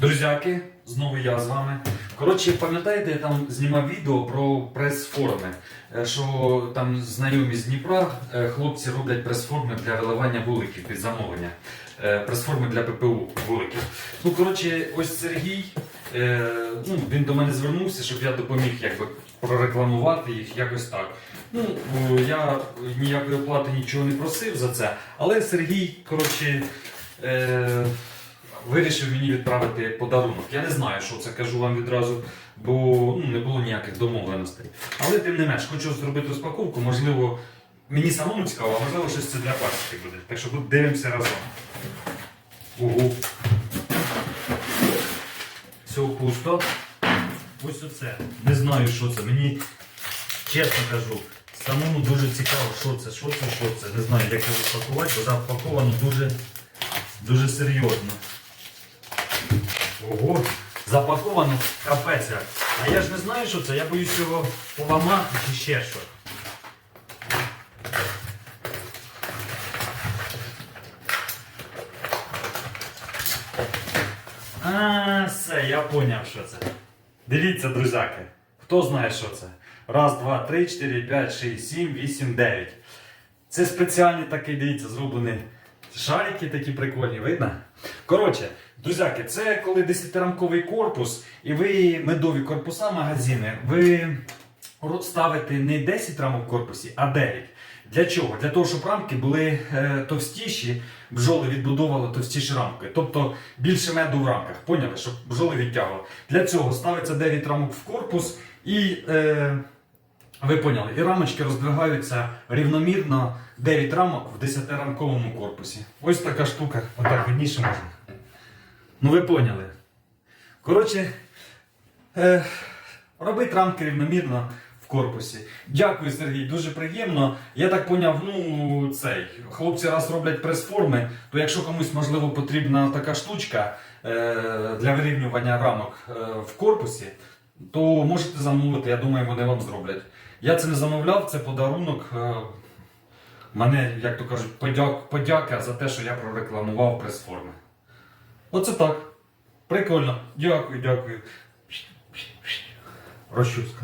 Друзяки, знову я з вами. Коротше, пам'ятаєте, я там знімав відео про прес-форми, е, що там знайомі з Дніпра е, хлопці роблять прес-форми для виливання вуликів під замовлення. Е, Прес-форми для ППУ вуликів. Ну, коротше, ось Сергій, ну, він до мене звернувся, щоб я допоміг якби, прорекламувати їх якось так. Ну, я ніякої оплати нічого не просив за це, але Сергій, коротше. Вирішив мені відправити подарунок. Я не знаю, що це кажу вам відразу, бо ну, не було ніяких домовленостей. Але тим не менш, хочу зробити розпаковку, можливо, мені самому цікаво, а можливо, щось це для пасіки буде. Так що дивимося разом. Ого. Все пусто. Ось оце. Не знаю, що це. Мені чесно кажу. Самому дуже цікаво, що це, що це, що це. Не знаю, як його розпакувати, бо запаковано дуже, дуже серйозно. Ого, запаковано капець. А я ж не знаю, що це. Я боюсь його поламати чи ще що. А, все, я поняв, що це. Дивіться, друзяки. Хто знає, що це? Раз, два, три, чотири, п'ять, шість, сім, вісім, дев'ять. Це спеціальний такий, дивіться, зроблений шарики такі прикольні, видно? Коротше, друзяки, це коли 10-рамковий корпус, і ви медові корпуса магазини, ви ставите не 10 рамок в корпусі, а 9. Для чого? Для того, щоб рамки були е, товстіші, бджоли відбудовували товстіші рамки. Тобто більше меду в рамках. Поняли, щоб бджоли відтягували. Для цього ставиться 9 рамок в корпус і. Е, ви поняли, і рамочки роздвигаються рівномірно 9 рамок в 10-рамковому корпусі. Ось така штука, отак видніше можна. Ну ви поняли. Коротше, е, робить рамки рівномірно в корпусі. Дякую, Сергій, дуже приємно. Я так поняв, ну цей. Хлопці раз роблять прес-форми, то якщо комусь можливо потрібна така штучка е, для вирівнювання рамок е, в корпусі, то можете замовити, я думаю, вони вам зроблять. Я це не замовляв, це подарунок. е, Мене, як то кажуть, подяк, подяка за те, що я прорекламував прес-форми. Оце так. Прикольно. Дякую, дякую. Розчуска.